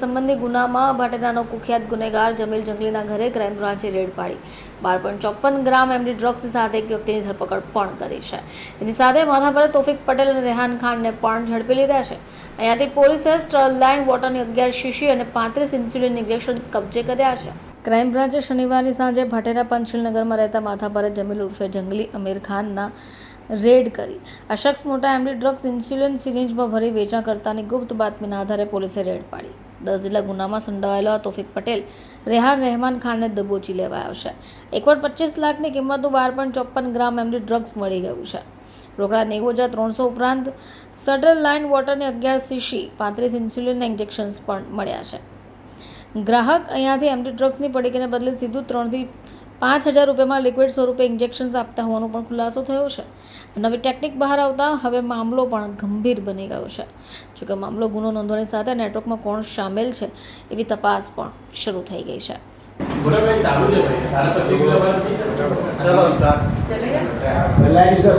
સંબંધી ગુનામાં ભાટેનાનો કુખ્યાત ગુનેગાર જમીલ જંગલીના ઘરે ક્રાઇમ બ્રાન્ચે રેડ પાડી. બાર પોઈન્ટ ચોપન ગ્રામ એમડી ડ્રગ્સ સાથે એક વ્યક્તિની ધરપકડ પણ કરી છે. એની સાથે માથાભરે તોફિક પટેલ અને રેહાન ખાનને પણ ઝડપી લીધા છે. અહીંયાથી પોલીસે સ્ટરલાઇન વોટરની અગિયાર શીશી અને પાંત્રીસ ઇન્સ્યુલિન ઇન્જેક્શન્સ કબજે કર્યા છે. ક્રાઇમ બ્રાન્ચે શનિવારની સાંજે ભાટેરા પંચીલનગરમાં રહેતા માથાભરે જમીલ ઉર્ફે જંગલી અમીર ખાનના રેડ કરી. આ શખ્સ મોટા એમડી ડ્રગ્સ ઇન્સ્યુલિન સિરિંજમાં ભરી વેચાણ કરતાની ગુપ્ત બાતમીના આધારે પોલીસે રેડ પાડી. દસ જેટલા ગુનામાં સંડોવાયેલો તોફિક પટેલ. રેહાન રહેમાન ખાનને દબોચી લેવાયો છે. એકવાર પચીસ લાખની કિંમતનું બાર પોઈન્ટ ચોપન ગ્રામ એમડી ડ્રગ્સ મળી ગયું છે. રોકડા નેવું હજાર ત્રણસો ઉપરાંત સટર લાઇન વોટરની અગિયાર સીસી, પાંત્રીસ ઇન્સ્યુલિનના ઇન્જેક્શન્સ પણ મળ્યા છે. ગ્રાહક અહીંયાથી એમડી ડ્રગ્સની પડીકીને બદલે સીધું ત્રણથી પાંચ હજાર રૂપિયામાં લિક્વિડ સ્વરૂપે ઇન્જેક્શન્સ આપતા હોવાનો પણ ખુલાસો થયો છે. નવી ટેકનિક બહાર આવતા હવે મામલો પણ ગંભીર બની ગયો છે. જોકે મામલો ગુનો નોંધવાની સાથે નેટવર્કમાં કોણ સામેલ છે એવી તપાસ પણ શરૂ થઈ ગઈ છે. ચાલુ છે ભાઈ તારા પર્ટિક્યુલર વાત ચલો sir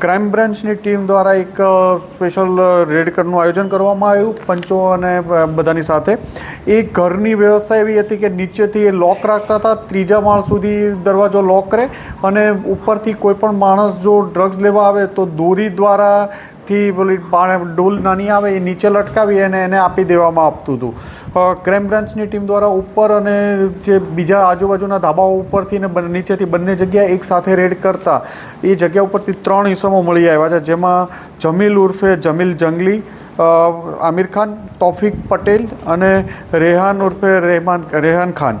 ક્રાઇમ બ્રાન્ચની ટીમ દ્વારા એક સ્પેશિયલ રેડ કરનું આયોજન કરવામાં આવ્યું, પંચો અને બધાની સાથે. એ ઘરની વ્યવસ્થા એવી હતી કે નીચેથી એ લોક રાખતા હતા, ત્રીજા માળ સુધી દરવાજો લોક કરે અને ઉપરથી કોઈ પણ માણસ જો ડ્રગ્સ લેવા આવે તો દોરી દ્વારા થી પેલી પાણે ડોલ નાની આવે, એ નીચે લટકાવી અને એને આપી દેવામાં આપતું હતું. ક્રાઇમ બ્રાન્ચની ટીમ દ્વારા ઉપર અને જે બીજા આજુબાજુના ધાબાઓ ઉપરથી ને નીચેથી બંને જગ્યાએ એક સાથે રેડ કરતા એ જગ્યા ઉપરથી ત્રણ ઈસમો મળી આવ્યા છે, જેમાં જમીલ ઉર્ફે જમીલ જંગલી આમિર ખાન, તોફિક પટેલ અને રેહાન ઉર્ફે રહેમાન, રેહાન ખાન.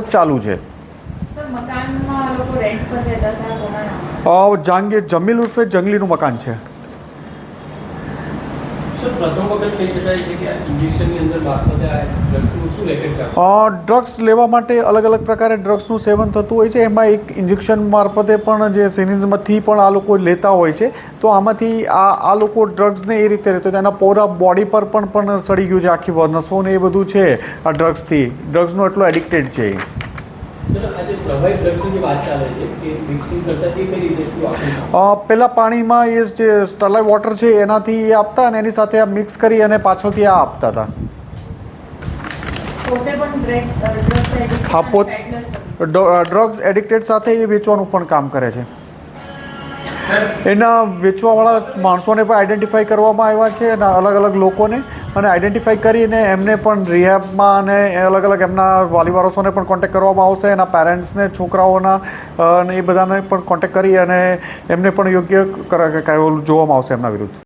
ચાલુ છે. જહાંગીર જમીલ ઉર્ફે જંગલીનું મકાન છે. ડ્રગ્સ લેવા માટે અલગ અલગ પ્રકારે ડ્રગ્સનું સેવન થતું હોય છે. એમાં એક ઇન્જેક્શન મારફતે પણ જે સિરિંજમાંથી પણ આ લોકો લેતા હોય છે. તો આમાંથી આ આ લોકો ડ્રગ્સને એ રીતે રહેતો એના પૂરા બોડી પર પણ પણ સડી ગયું છે. આખી વ- નસો ને એ બધું છે આ ડ્રગ્સથી ડ્રગ્સનો એટલો એડિક્ટેડ છે. પેલા પાણીમાં એ જે સ્ટરલાઇટ વોટર છે એનાથી એ આપતા અને એની સાથે આ મિક્સ કરી અને પાછળથી આ આપતા હતા. હા, પોત- ડ્રગ્સ એડિક્ટેડ સાથે એ વેચવાનું પણ કામ કરે છે. એના વેચવાવાળા માણસોને પણ આઈડેન્ટિફાઈ કરવામાં આવ્યા છે અને અલગ અલગ લોકોને. અને આઈડેન્ટિફાઈ કરીને એમને પણ રિહેબમાં અને અલગ અલગ એમના વાલીવારસોને પણ કોન્ટેક્ટ કરવામાં આવશે એના પેરેન્ટ્સને છોકરાઓના અને એ બધાને પણ કોન્ટેક્ટ કરી અને એમને પણ યોગ્ય જોવામાં આવશે એમના વિરુદ્ધ